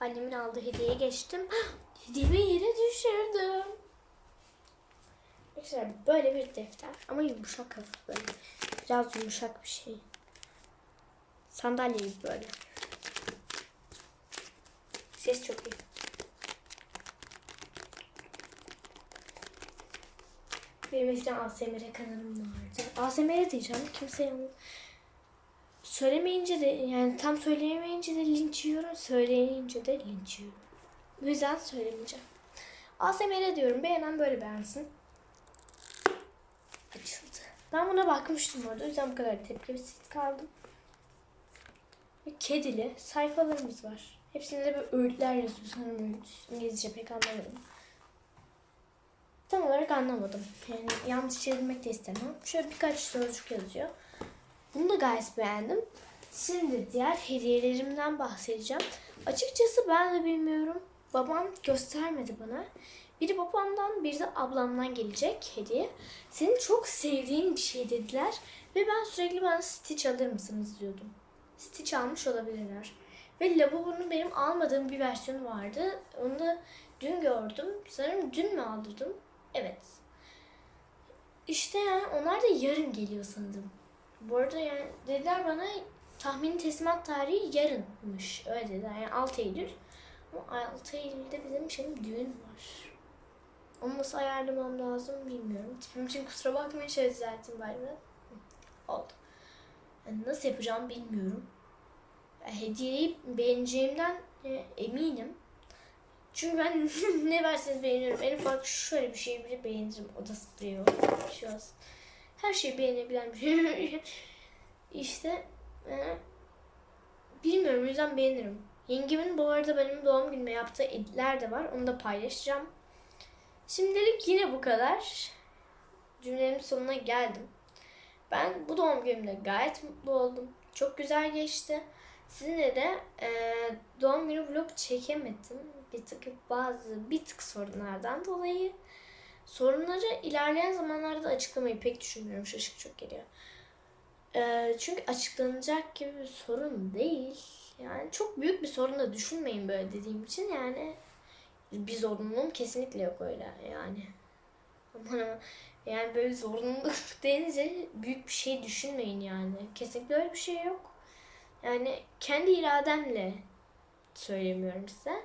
Annemin aldığı hediyeye geçtim. Hediyemi yere düşürdüm. Arkadaşlar böyle bir defter ama yumuşak hafif böyle. Biraz yumuşak bir şey. Sandalye böyle. Ses çok iyi. Benim eskiden ASMR kanalım vardı. ASMR diyeceğim. Kimseye onu söylemeyince de yani tam söyleyemeyince de linç yiyorum. Söyleyince de linç yiyorum. Bu yüzden söylemeyeceğim. ASMR diyorum. Beğenen böyle beğensin. Açıldı. Ben buna bakmıştım orada. O yüzden bu kadar tepkisiz kaldım. Kedili sayfalarımız var. Hepsinde de böyle öğütler yazıyor. Sanırım. İngilizce pek anlamadım. Tam olarak anlamadım. Yani yanlış çevirmek de istemem. Şöyle birkaç sözcük yazıyor. Bunu da gayet beğendim. Şimdi diğer hediyelerimden bahsedeceğim. Açıkçası ben de bilmiyorum. Babam göstermedi bana. Biri babamdan, biri de ablamdan gelecek hediye. Senin çok sevdiğin bir şey dediler. Ve ben sürekli bana Stitch alır mısınız diyordum. Stitch almış olabilirler. Ve Lavabonun benim almadığım bir versiyonu vardı. Onu da dün gördüm. Sanırım dün mü aldırdım? Evet. İşte yani onlar da yarın geliyor sanırım. Bu arada yani dediler bana tahmini teslimat tarihi yarınmış. Öyle dediler. Yani 6 Eylül. Ama 6 Eylül'de bizim şimdi düğün var. Onu nasıl ayarlamam lazım bilmiyorum. Tipim için kusura bakmayın şöyle düzelttim bari. Hı, Oldu. Yani nasıl yapacağımı bilmiyorum. Yani hediyeyi beğeneceğimden e, eminim. Çünkü ben ne verseniz beğeniyorum. En ufak şöyle bir şey bile beğenirim. O da spreyi olsun. Her şeyi beğenebilen bir işte e, bilmiyorum o yüzden beğenirim. Yengemin bu arada benim doğum günüme yaptığı editler de var. Onu da paylaşacağım. Şimdilik yine bu kadar. Cümlemin sonuna geldim. Ben bu doğum günümde gayet mutlu oldum. Çok güzel geçti. Sizinle de e, doğum günü vlog çekemedim. Bir tık bazı bir tık sorunlardan dolayı. Sorunları ilerleyen zamanlarda açıklamayı pek düşünmüyorum. Şaşık çok geliyor. E, çünkü açıklanacak gibi bir sorun değil. Yani çok büyük bir sorun da düşünmeyin böyle dediğim için yani bir zorunluluğum kesinlikle yok öyle yani. Aman aman. Yani böyle zorunluluk deyince büyük bir şey düşünmeyin yani. Kesinlikle öyle bir şey yok. Yani kendi irademle söylemiyorum size.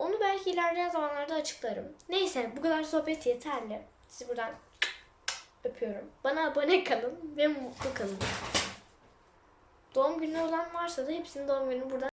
Onu belki ilerleyen zamanlarda açıklarım. Neyse bu kadar sohbet yeterli. Sizi buradan öpüyorum. Bana abone kalın ve mutlu kalın. Doğum günü olan varsa da hepsinin doğum gününü buradan